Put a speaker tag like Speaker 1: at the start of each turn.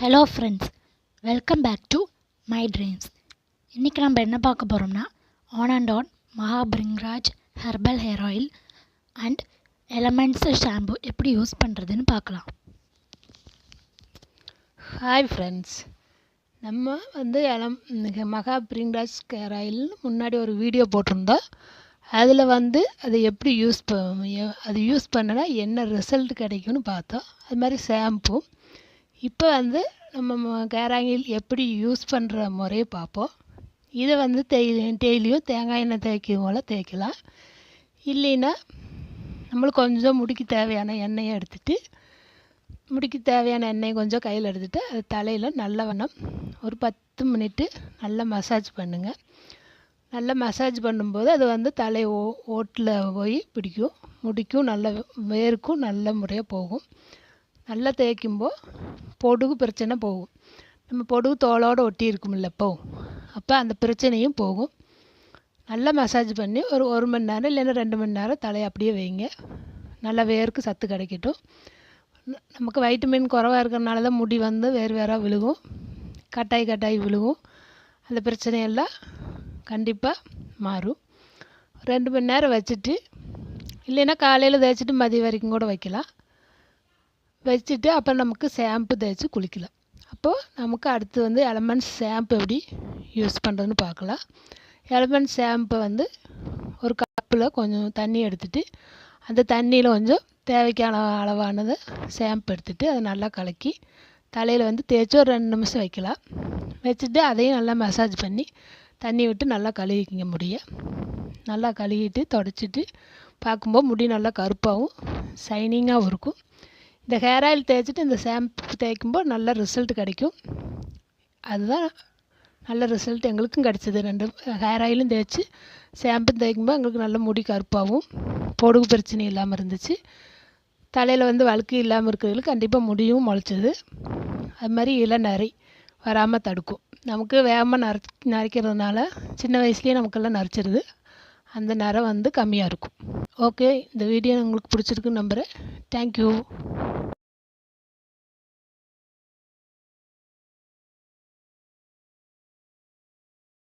Speaker 1: Hello friends welcome back to my dreams இன்றைக்கி நம்ம என்ன பார்க்க போகிறோம்னா on and on Maha Bhringraj herbal hair oil and elements shampoo எப்படி யூஸ் பண்ணுறதுன்னு பார்க்கலாம்.
Speaker 2: ஹாய் ஃப்ரெண்ட்ஸ் நம்ம வந்து எலம் மகா பிரிங்டாஸ் ஹேர் ஆயில்னு முன்னாடி ஒரு வீடியோ போட்டிருந்தோம். அதில் வந்து அதை எப்படி யூஸ் ப அது யூஸ் பண்ணனா என்ன ரிசல்ட் கிடைக்கும்னு பார்த்தோம். அது மாதிரி ஷாம்பும் இப்போ வந்து நம்ம கேர் எப்படி யூஸ் பண்ணுற முறையை பார்ப்போம் இதை வந்து தேய் டெய்லியும் தேங்காய் எண்ணெய் தேய்க்கும் போல் தேய்க்கலாம். இல்லைன்னா நம்மளுக்கு கொஞ்சம் முடிக்கு தேவையான எண்ணெயை எடுத்துகிட்டு முடிக்கு தேவையான எண்ணெய் கொஞ்சம் கையில் எடுத்துகிட்டு அது தலையில் நல்ல வண்ணம் ஒரு பத்து மினிட்டு நல்லா மசாஜ் பண்ணுங்கள் நல்லா மசாஜ் பண்ணும்போது அது வந்து தலை ஓ ஓட்டில் போய் பிடிக்கும். முடிக்கும் நல்ல வேருக்கும் நல்ல முறையாக போகும். நல்லா தேய்க்கும்போது பொடுகு பிரச்சனை போகும். நம்ம பொடுகு தோலோடு ஒட்டி இருக்குமில்ல இப்போ. அப்போ அந்த பிரச்சனையும் போகும். நல்லா மசாஜ் பண்ணி ஒரு ஒரு மணி நேரம் இல்லைன்னா ரெண்டு மணி நேரம் தலையை அப்படியே வைங்க. நல்லா வேருக்கு சத்து கிடைக்கட்டும். நமக்கு வைட்டமின் குறவாக இருக்கிறனால தான் முடி வந்து வேறு வேறாக விழுகும். கட்டாய் கட்டாய் விழுகும். அந்த பிரச்சனையெல்லாம் கண்டிப்பாக மாறும். ரெண்டு மணி நேரம் வச்சுட்டு இல்லைன்னா காலையில் தேய்ச்சிட்டு மதியம் வரைக்கும் கூட வைக்கலாம். வச்சுட்டு அப்புறம் நமக்கு ஷாம்பு தேய்ச்சி குளிக்கலாம். அப்போது நமக்கு அடுத்து வந்து எலமெண்ட்ஸ் ஷாம்பு எப்படி யூஸ் பண்ணுறதுன்னு பார்க்கலாம். எலமெண்ட் ஷாம்பை வந்து ஒரு கப்பில் கொஞ்சம் தண்ணி எடுத்துட்டு அந்த தண்ணியில் கொஞ்சம் தேவைக்கான அளவானதை ஷாம்பு எடுத்துகிட்டு அதை நல்லா கலக்கி தலையில் வந்து தேய்ச்சி ஒரு ரெண்டு நிமிஷம் வைக்கலாம். வச்சுட்டு அதையும் நல்லா மசாஜ் பண்ணி தண்ணி விட்டு நல்லா கழுவிக்கிங்க முடிய நல்லா கழுவிட்டு தொடச்சிட்டு பார்க்கும்போது முடி நல்லா கருப்பாகவும் ஷைனிங்காகவும் இருக்கும். இந்த ஹேர் ஆயில் தேய்ச்சிட்டு இந்த ஷாம்பு தேய்க்கும்போது நல்ல ரிசல்ட் கிடைக்கும். அதுதான் நல்ல ரிசல்ட் எங்களுக்கும் கிடச்சிது. ரெண்டு ஹேர் ஆயிலும் தேய்ச்சி ஷாம்பும் தேய்க்கும்போது எங்களுக்கு நல்ல முடி கருப்பாகவும் பொடுகு பிரச்சனை இல்லாமல் இருந்துச்சு. தலையில் வந்து வழுக்கு இல்லாமல் இருக்கிறவங்களுக்கு கண்டிப்பாக முடியும் முளைச்சிது. அது மாதிரி இளநரை வராமல் தடுக்கும். நமக்கு வேகமாக நரை நரைக்கிறதுனால சின்ன வயசுலேயே நமக்கெல்லாம் நரைச்சிருது. அந்த நேரம் வந்து கம்மியாக இருக்கும். ஓகே இந்த வீடியோ உங்களுக்கு பிடிச்சிருக்குன்னு நம்புகிறேன் தேங்க்யூ